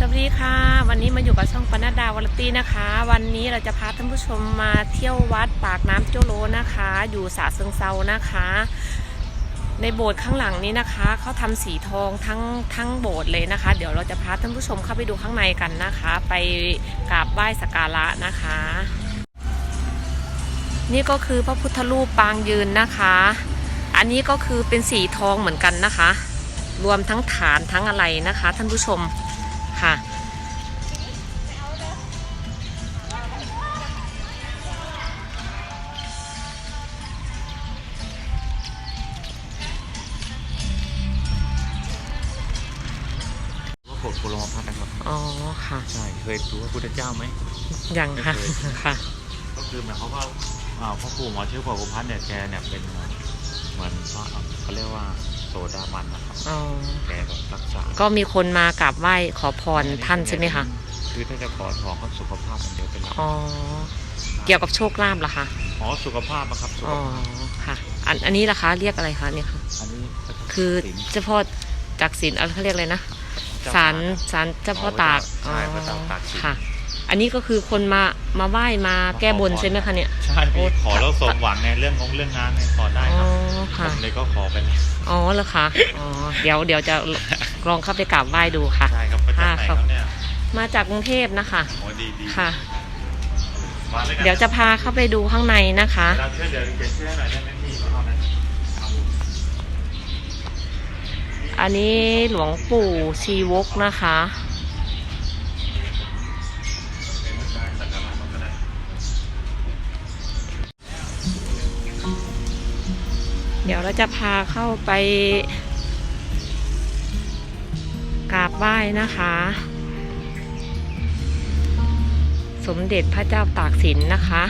สวัสดีค่ะ วันนี้มาอยู่กับช่องปนัดดาวรตี้นะคะ วันนี้เราจะพาท่านผู้ชมมาเที่ยววัดปากน้ำโจโลนะคะ อยู่สาเซิงเซานะคะ ในโบสถ์ข้างหลังนี้นะคะเขาทำสีทองทั้งทั้งโบสถ์เลยนะคะ เดี๋ยวเราจะพาท่านผู้ชมเข้าไปดูข้างในกันนะคะ ไปกราบไหว้สักการะนะคะ นี่ก็คือพระพุทธรูปปางยืนนะคะ อันนี้ก็คือเป็นสีทองเหมือนกันนะคะ รวมทั้งฐานทั้งอะไรนะคะ ท่านผู้ชม ค่ะ ว่าโกรธโคโลมาพัฒนะครับอ๋อ ค่ะ ใช่เคยดูพระพุทธเจ้าไหม ยังค่ะ ไม่เคย ค่ะ ก็คือหมายความว่าอ่าพ่อปู่หมอเชื้อพระพุพัฒน์เนี่ยแกเนี่ยเป็นเหมือนพระเขาเรียกว่าโส ดาบันนะครับอ๋อแกแบบรักษาก็มีคนมากราบไหว้ขอพรท่านใช่ไหมคะคือถ้าจะขอขอเขาสุขภาพมันเดียวเป็นหลักอ๋อเกี่ยวกับโชคลาภเหรอคะอ๋อสุขภาพนะครับสุขอ๋อภาพค่ะ อันอันนี้ล่ะคะเรียกอะไรคะเนี่ยค่ะอันนี้ก็จะคือศีลเจ้าพ่อจากศีลอะไรเขาเรียกอะไรนะเจ้าศาลตกศาลเจ้าพ่อตากใช่พระเจ้าตากสินค่ะ อันนี้ก็คือคนมามาไหว้มาแก้บนใช่ไหมคะเนี่ย ใช่โอ้พี่ขอแล้วสมหวังในเรื่องงงเรื่องงานเนี่ยขอได้อ๋อครับผค่ะ มเลยก็ขอไปแล้วอ๋อเหรอคะอ๋อเดี๋ยวเดี๋ยวจะลองเข้าไปกราบไหว้ดูค่ะ ใช่ครับมาจากไหนครับเนี่ยมาจากกรุงเทพนะคะ โอ้ดีดีค่ะ มาเลยกันเดี๋ยวจะพาเข้าไปดูข้างในนะคะ เราช่วยเดี๋ยวเขียนชื่อหน่อยได้ไหมพี่เอานะเอาอันนี้หลวงปู่ชีวกนะคะ เดี๋ยวเราจะพาเข้าไปกราบไหว้นะคะ สมเด็จพระเจ้าตากสินนะคะ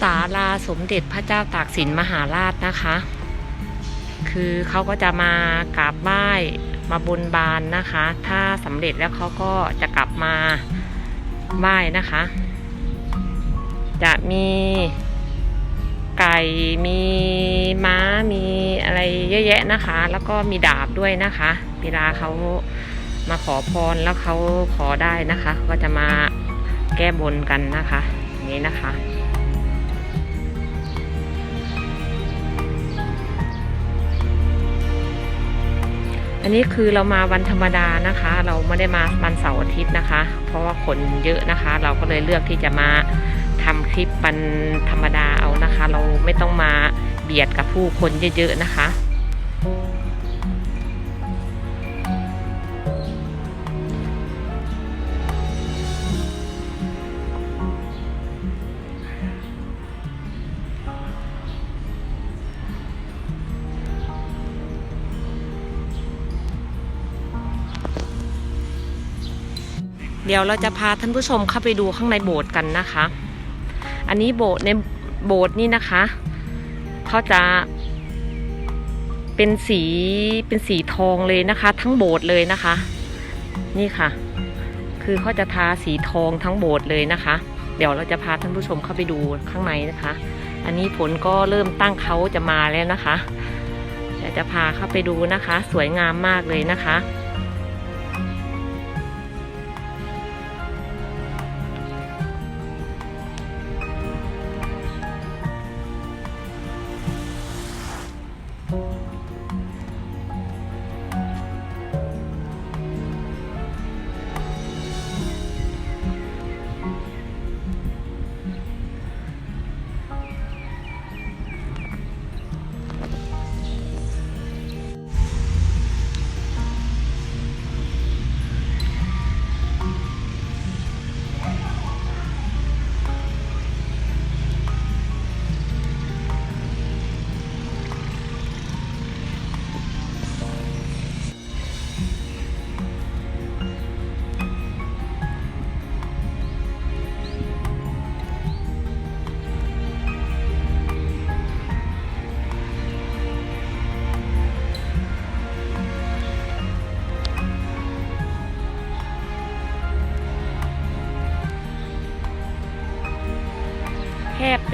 ศาลาสมเด็จพระเจ้าตากสินมหาราชนะคะ คือเขาก็จะมากราบไหว้มาบนบานนะคะ ถ้าสำเร็จแล้วเขาก็จะกลับมาไหว้นะคะ จะมีไก่มีม้ามีอะไรเยอะแยะนะคะ แล้วก็มีดาบด้วยนะคะเวลาเขามาขอพรแล้วเขาขอได้นะคะ ก็จะมาแก้บนกันนะคะ นี้นะคะ อันนี้คือเรามาวันธรรมดานะคะ เราไม่ได้มาวันเสาร์อาทิตย์นะคะ เพราะว่าคนเยอะนะคะ เราก็เลยเลือกที่จะมาทำคลิปวันธรรมดาเอานะคะ เราไม่ต้องมาเบียดกับผู้คนเยอะๆนะคะ เดี๋ยวเราจะพาท่านผู้ชมเข้าไปดูข้างในโบสถ์กันนะคะ อันนี้โบสถ์ในโบสถ์นี่นะคะเขาจะเป็นสีเป็นสีทองเลยนะคะ ทั้งโบสถ์เลยนะคะ นี่ค่ะ คือเขาจะทาสีทองทั้งโบสถ์เลยนะคะ เดี๋ยวเราจะพาท่านผู้ชมเข้าไปดูข้างในนะคะ อันนี้ผลก็เริ่มตั้งเขาจะมาแล้วนะคะเดี๋ยวจะพาเข้าไปดูนะคะ สวยงามมากเลยนะคะ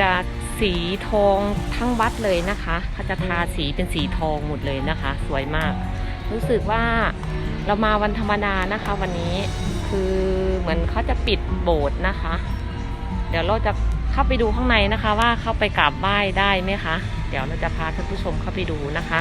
จะสีทองทั้งวัดเลยนะคะเขาจะทาสีเป็นสีทองหมดเลยนะคะ สวยมาก รู้สึกว่าเรามาวันธรรมดานะคะ วันนี้คือเหมือนเขาจะปิดโบสถ์นะคะ เดี๋ยวเราจะเข้าไปดูข้างในนะคะ ว่าเข้าไปกราบไหว้ได้ไหมคะ เดี๋ยวเราจะพาท่านผู้ชมเข้าไปดูนะคะ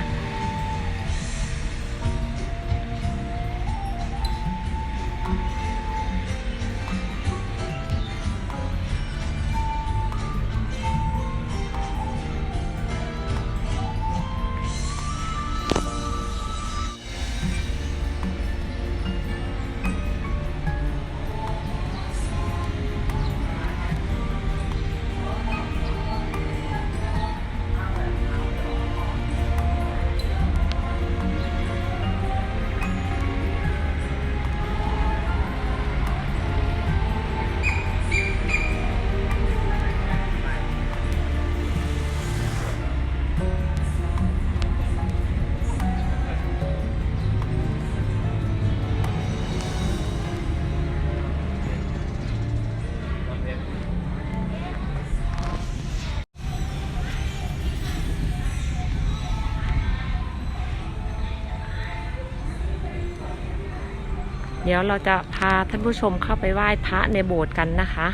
ดี๋ยวเราจะพาท่านผู้ชมเข้าไปไหว้พระในโบสถ์กันนะคะ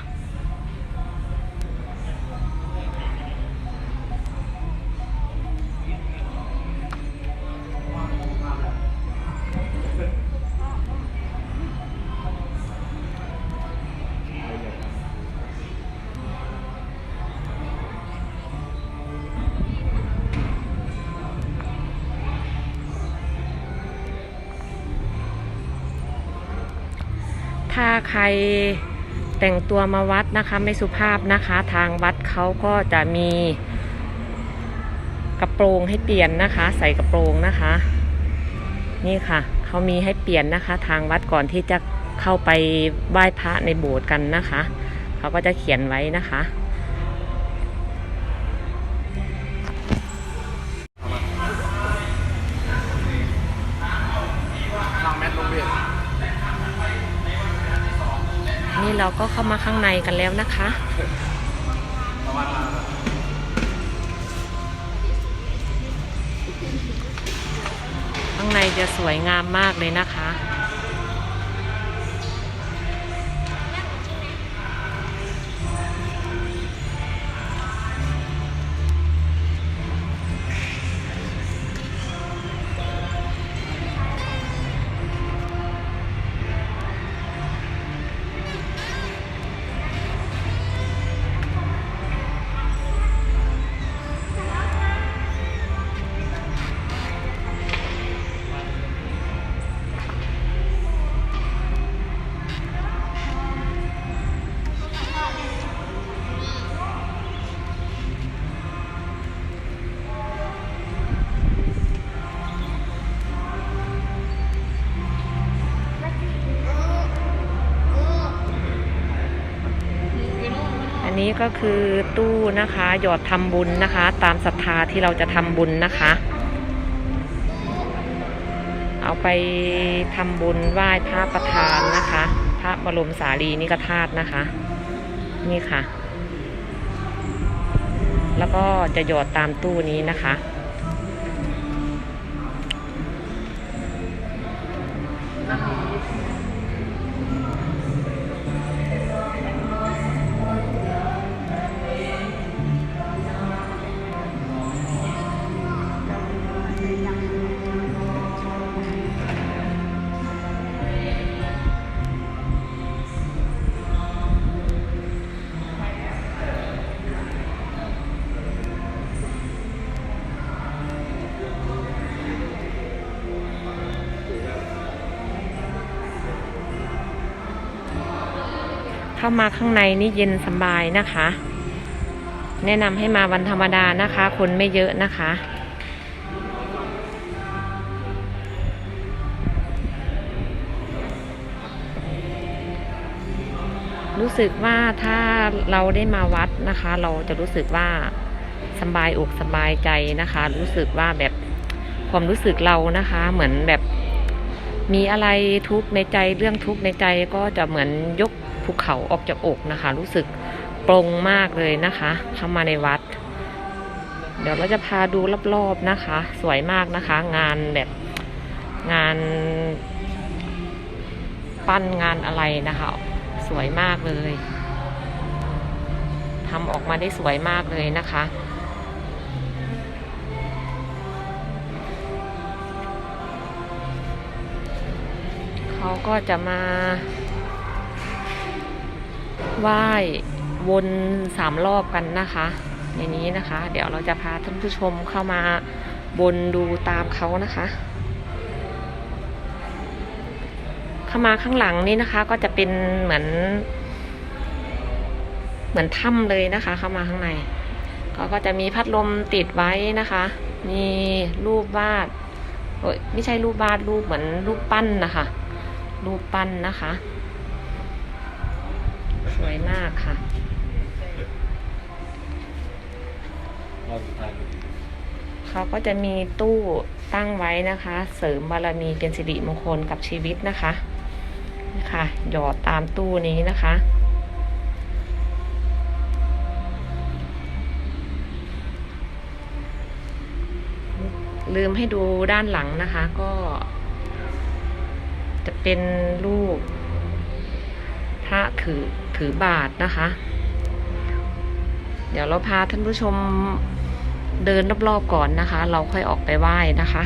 ถ้าใครแต่งตัวมาวัดนะคะไม่สุภาพนะคะ ทางวัดเขาก็จะมีกระโปรงให้เปลี่ยนนะคะ ใส่กระโปรงนะคะ นี่ค่ะเขามีให้เปลี่ยนนะคะ ทางวัดก่อนที่จะเข้าไปไหว้พระในโบสถ์กันนะคะเขาก็จะเขียนไว้นะคะ นี่เราก็เข้ามาข้างในกันแล้วนะคะ ข้างในจะสวยงามมากเลยนะคะ นี้ก็คือตู้นะคะหยอดทำบุญนะคะ ตามศรัทธาที่เราจะทำบุญนะคะ เอาไปทำบุญไหว้พระประธานนะคะ พระบรมสารีนิกธาตุนะคะ นี่ค่ะ แล้วก็จะหยอดตามตู้นี้นะคะามาข้างในนี่เย็นสบายนะคะ แนะนำให้มาวันธรรมดานะคะ คนไม่เยอะนะคะ รู้สึกว่าถ้าเราได้มาวัดนะคะ เราจะรู้สึกว่าสบายอกสบายใจนะคะ รู้สึกว่าแบบความรู้สึกเรานะคะ เหมือนแบบมีอะไรทุกข์ในใจเรื่องทุกข์ในใจก็จะเหมือนยก ภูเขาออกจากอกนะคะ รู้สึกโปร่งมากเลยนะคะเข้ามาในวัด เดี๋ยวเราจะพาดูรอบๆนะคะ สวยมากนะคะ งานแบบงานปั้นงานอะไรนะคะ สวยมากเลยทำออกมาได้สวยมากเลยนะคะเขาก็จะมา ไหว้วนสามรอบกันนะคะในนี้นะคะ เดี๋ยวเราจะพาท่านผู้ชมเข้ามาบนดูตามเขานะคะ เข้ามาข้างหลังนี่นะคะ ก็จะเป็นเหมือน เหมือนถ้ำเลยนะคะ เข้ามาข้างในเขาก็จะมีพัดลมติดไว้นะคะ มีรูปวาดโอ้ยไม่ใช่รูปวาดรูปเหมือนรูปปั้นนะคะ รูปปั้นนะคะ วยมากค่ะ เขาก็จะมีตู้ตั้งไว้นะคะ เสริมบารมีเป็นสิริมงคลกับชีวิตนะคะนี่ค่ะหยอดตามตู้นี้นะคะลืมให้ดูด้านหลังนะคะก็ จะเป็นรูปพระถือ ถือบาทนะคะ เดี๋ยวเราพาท่านผู้ชมเดินรอบๆก่อนนะคะ เราค่อยออกไปไหว้นะคะ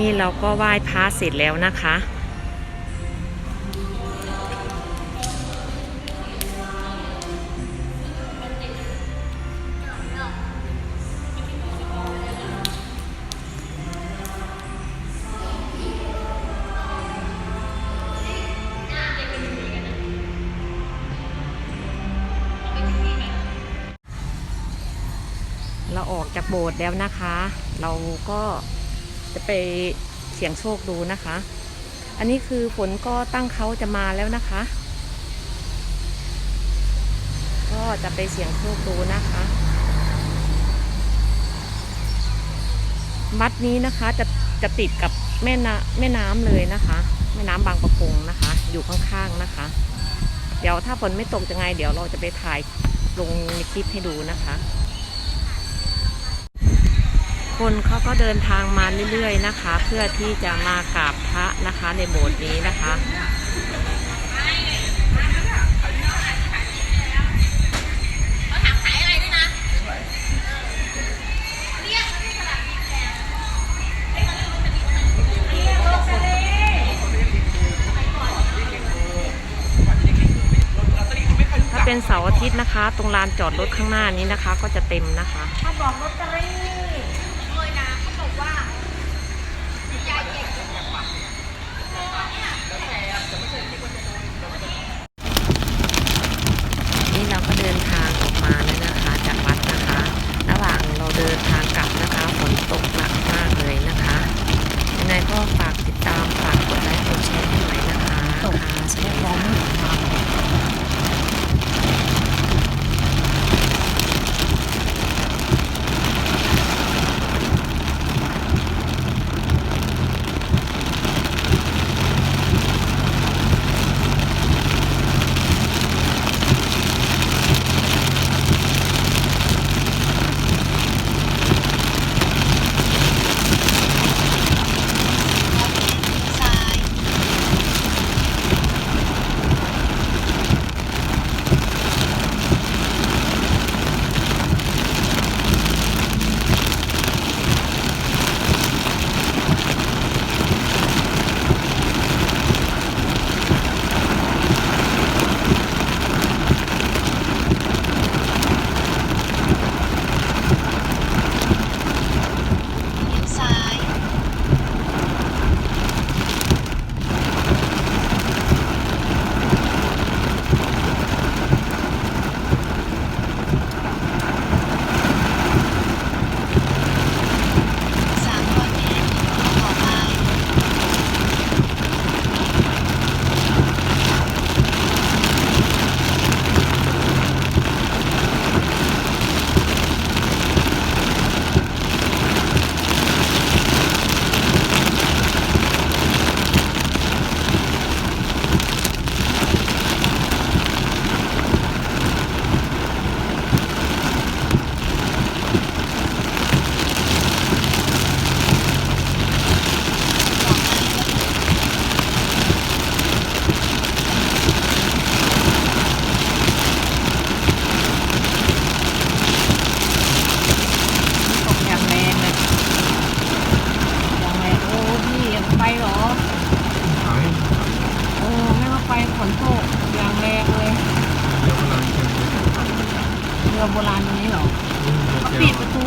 นี่เราก็ไหว้พระเสร็จแล้วนะคะ เราออกจากโบสถ์แล้วนะคะ เราก็ จะไปเสี่ยงโชคดูนะคะ อันนี้คือฝนก็ตั้งเขาจะมาแล้วนะคะ ก็จะไปเสี่ยงโชคดูนะคะวัดนี้นะคะจะจะติดกับแม่น้ำแม่น้ำเลยนะคะ แม่น้ำบางประกงนะคะ อยู่ข้างๆนะคะ เดี๋ยวถ้าฝนไม่ตกจะไง เดี๋ยวเราจะไปถ่ายลงในคลิปให้ดูนะคะ คนเขาก็เดินทางมาเรื่อยๆนะคะ เพื่อที่จะมากราบพระนะคะในโบสถ์นี้นะคะถ้าเป็นเสาร์อาทิตย์นะคะ ตรงลานจอดรถข้างหน้านี้นะคะ ก็จะเต็มนะคะ ถ้าบอกลอตเตอรี่ รือโบราณตรงนี้เหรอเขาปิดประตู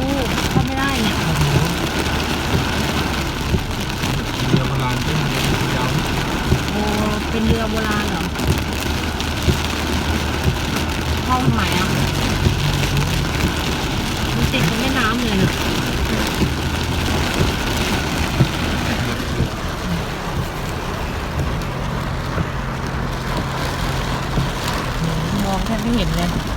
เข้าไม่ได้เนี่ยเรือโบราณที่มันยาวโอ้เป็นเรือโบราณเหรอเข้าทำไมอะมันติดกับแม่น้ำเลยนะมองแทบไม่เห็นเลย